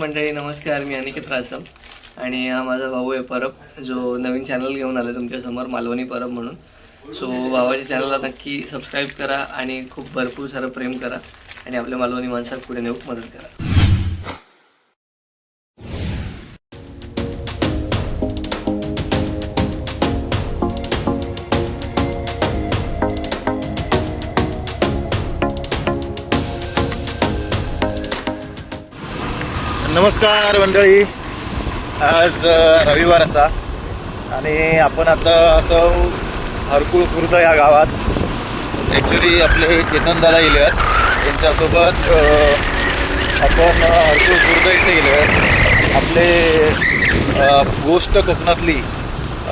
मंडळी नमस्कार. मी अनिकेत रासम आणि हा माझा भाऊ आहे परब जो नवीन चॅनल घेऊन आला तुमच्यासमोर मालवणी परब म्हणून. सो भावाच्या चॅनलला नक्की सबस्क्राईब करा आणि खूप भरपूर सारं प्रेम करा आणि आपल्या मालवणी माणसाला पुढे नेऊ मदत करा. नमस्कार मंडळी. आज रविवार असा. आणि आपण आता असं हरकुळ खुर्द या गावात ॲक्च्युली आपले चेतन दादा येले आहेत. त्यांच्यासोबत आपण हरकुळ खुर्द इथे येलो आहेत. आपले गोष्ट कोकणातली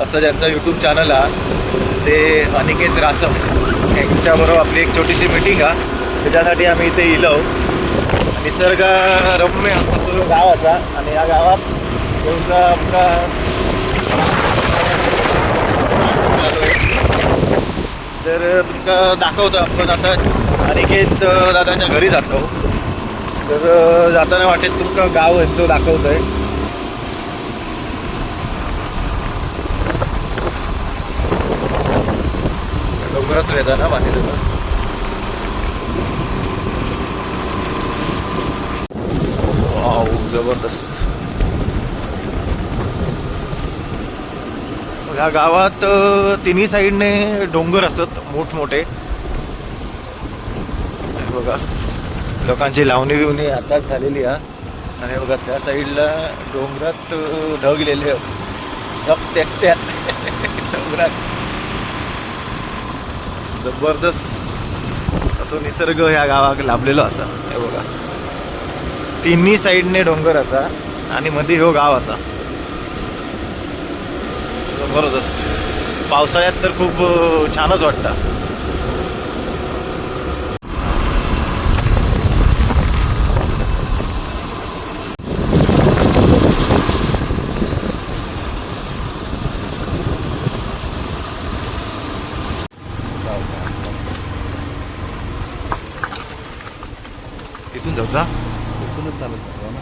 असं ज्यांचा यूट्यूब चॅनल आहे ते अनिकेत रासम यांच्याबरोबर आपली एक छोटीशी मीटिंग आहे. त्याच्यासाठी आम्ही इथे इलो. निसर्ग रम्य असं गाव असा आणि या गावात तुमचा आपला तर तुमका दाखवतो आपण आता अनिकेत दादाच्या घरी जातो. तर जाताना वाटेत तुमका गाव यांचं दाखवतोय. डोंगरात येताना बाकी येतं वाव जबरदस्त ह्या गावात तिन्ही साईडने डोंगर असतात मोठमोठे. हे बघा लोकांची लावणी बिवणी आताच झालेली आहे आणि बघा त्या साईडला डोंगरात ढग गेलेले ढग डोंगरात. जबरदस्त असं निसर्ग ह्या गावाक लाभलेलो असा. हे बघा. तिन्ही साईडने डोंगर असा आणि मध्ये ह्यो गाव असा. जबरदस्त. पावसाळ्यात तर खूप छानच वाटतं. इथून जाऊ जा. चालत जाऊ ना.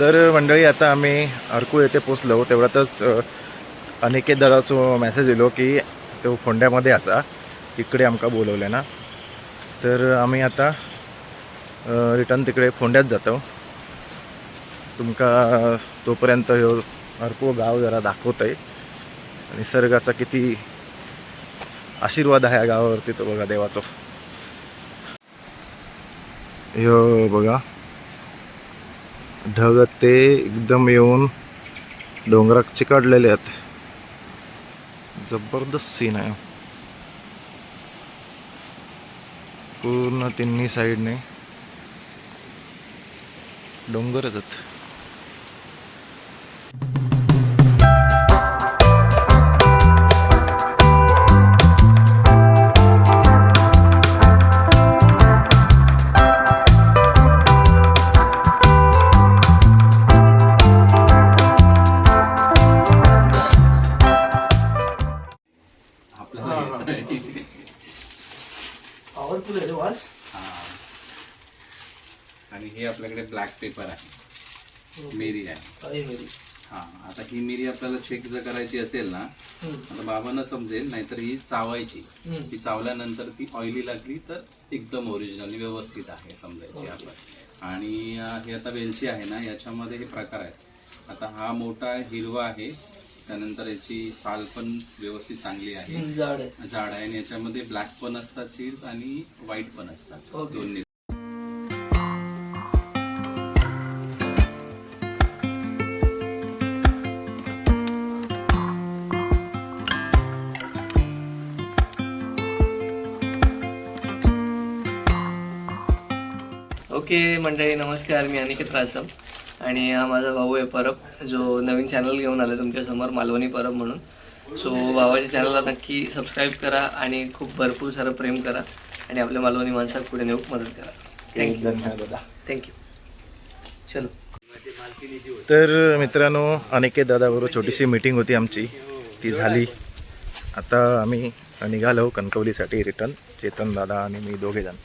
तर मंडळी आता आम्ही अरकू येथे पोचलो तेवढ्यातच अनेके दादाचो मेसेज येलो की तो फोंड्यामध्ये असा. तिकडे आमका बोलवले ना तर आम्ही आता रिटर्न तिकडे फोंड्यात जातो. तुमका तोपर्यंत ह्यो भरपूर गाव जरा दाखवत आहे निसर्गाचा किती आशीर्वाद आहे या गावावरती तो बघा देवाचो. ह्यो बघा. ढग ते एकदम येऊन डोंगरात चिकाडलेले आहेत. जबरदस्त सीन आहे. पूर्ण तिन्ही साईडने डोंगरच आहेत. पॉवरफुल आहे वास. आणि हे आपल्याकडे ब्लॅक पेपर आहे. मिरी आहे. मेरी. हा आता ही मिरी आपल्याला चेक जर करायची असेल ना आता बाबांना समजेल नाहीतर ही चावायची. ती चावल्यानंतर ती ऑइली लागली तर एकदम ओरिजिनल व्यवस्थित आहे समजायची आपण. आणि हे आता वेलची आहे ना याच्यामध्ये हे प्रकार आहेत. आता हा मोठा हिरवा आहे. त्यानंतर याची साल पण व्यवस्थित चांगली आहे. जाड आहे. झाड आहे आणि याच्यामध्ये ब्लॅक पण असतात सीड्स आणि व्हाईट पण असतात. दोन्ही. ओके मंडळी नमस्कार. मी अनिकेत रासम आणि हा माझा भाऊ आहे परब जो नवीन चॅनल घेऊन आला तुमच्यासमोर मालवणी परब म्हणून. सो भावाच्या चॅनलला नक्की सबस्क्राईब करा आणि खूप भरपूर सारं प्रेम करा आणि आपल्या मालवणी माणसाला पुढे नेऊ मदत करा. थँक्यू धन्यवाद दादा. थँक्यू चलो. तर मित्रांनो अनिकेत दादाबरोबर छोटीशी मीटिंग होती आमची. ती झाली. आता आम्ही निघालो कणकवलीसाठी रिटर्न चेतन दादा आणि मी दोघे जण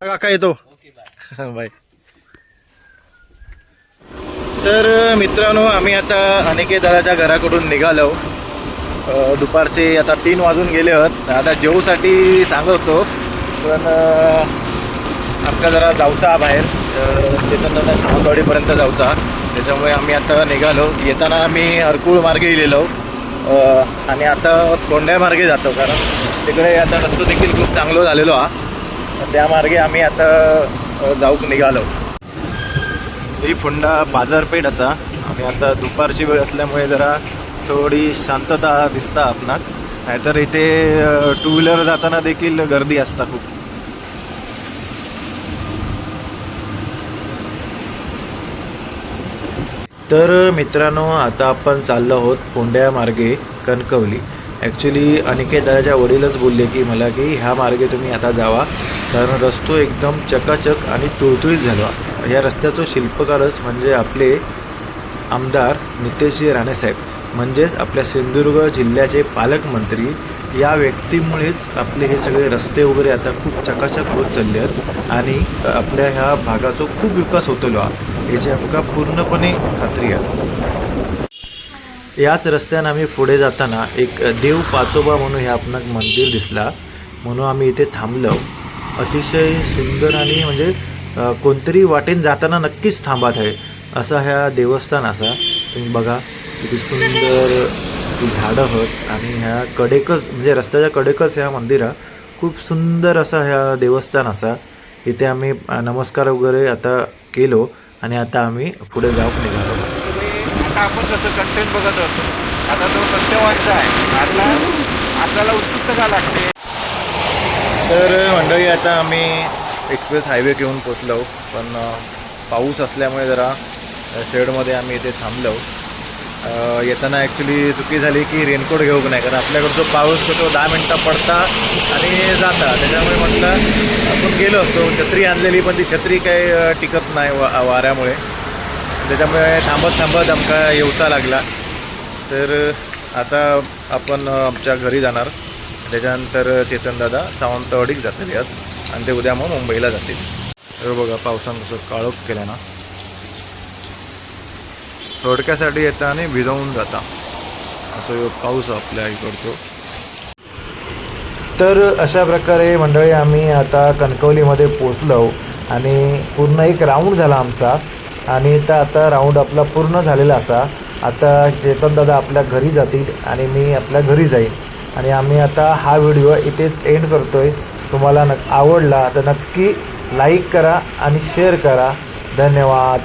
काका येतो. बाय तर मित्रांनो आम्ही आता अनेके दादाच्या घराकडून निघालो. दुपारचे आता तीन वाजून गेले आहेत. आता जेवूसाठी सांगत होतो पण आमचा आमका जरा जाऊचा बाहेर. चेतन दादा सावंतवाडीपर्यंत जाऊचा. त्याच्यामुळे आम्ही आता निघालो. येताना आम्ही हरकुळ मार्गे गेलेलो. आणि आता कोंड्या मार्गे जातो कारण तिकडे आता रस्तो देखील खूप चांगलो झालेलो हा. त्या मार्गे आम्ही आता जाऊक निघालो. ही फोंडा बाजारपेठ असा. आणि आता दुपारची वेळ असल्यामुळे जरा थोडी शांतता दिसता आपणाक. नाहीतर इथे टू व्हीलर जाताना देखील गर्दी असता खूप. तर मित्रांनो आता आपण चाललो आहोत पोंड्या मार्गे कणकवली. ॲक्च्युली अनिकेत दादाच्या वडीलच बोलले की मला की ह्या मार्गे तुम्ही आता जावा. कारण रस्तो एकदम चकाचक आणि तुळतुळीत झाला. या रस्त्याचं शिल्पकारच म्हणजे आपले आमदार नितेशजी राणेसाहेब म्हणजेच आपल्या सिंधुदुर्ग जिल्ह्याचे पालकमंत्री. या व्यक्तीमुळेच आपले हे सगळे रस्ते वगैरे आता खूप चकाचक होत चालले आहेत. आणि आपल्या ह्या भागाचा खूप विकास होतो याची आमका पूर्णपणे खात्री आहे. याच रस्त्यानं आम्ही पुढे जाताना एक देव पाचोबा म्हणून हे आपणाक मंदिर दिसला. म्हणून आम्ही इथे थांबलो. अतिशय सुंदर आणि म्हणजे कोणतरी वाटेन जाताना नक्कीच थांबत आहे. असा ह्या देवस्थान असा. तुम्ही बघा किती सुंदर ती झाडं होत आणि ह्या कडेकच म्हणजे रस्त्याच्या कडेकच ह्या मंदिरा खूप सुंदर असा ह्या देवस्थान असा. इथे आम्ही नमस्कार वगैरे आता केलो आणि आता आम्ही पुढे जाऊन निघालो. आता आपण कसं कंटेंट बघत होतो आता तो सत्यवांचा आहे. आता आपल्याला उत्सुकता लागते तर मंडळी आता आम्ही एक्सप्रेस हायवे घेऊन पोचलो. पण पाऊस असल्यामुळे जरा शेडमध्ये आम्ही इथे थांबलो. येताना ॲक्च्युली चुकी झाली की रेनकोट घेऊ नाही कारण आपल्याकडचा पाऊस तो दहा मिनटं पडता आणि जाता त्याच्यामुळे म्हटलं आपण गेलो असतो. छत्री आणलेली पण ती छत्री काही टिकत नाही वा वाऱ्यामुळे. त्याच्यामुळे थांबत थांबत आमका येऊचा लागला. तर आता आपण आमच्या घरी जाणार. त्याच्यानंतर चेतनदादा सावंतवाडीक जातील यात. आणि ते उद्या मग मुंबईला जातील. हे बघा पावसानं कसं काळोख केलं ना. थोडक्यासाठी येतं आणि भिजवून जाता. असं पाऊस आपल्या इकडचो. तर अशा प्रकारे मंडळी आम्ही आता कणकवलीमध्ये पोचलो आणि पूर्ण एक राऊंड झाला आमचा. आणि तर आता राऊंड आपला पूर्ण झालेला असा. आता चेतनदादा आपल्या घरी जातील आणि मी आपल्या घरी जाईन. आणि आम्ही आता हा व्हिडिओ इथेच एंड करतो आहे तुम्हाला नक आवडला तर नक्की लाईक करा आणि शेअर करा. धन्यवाद.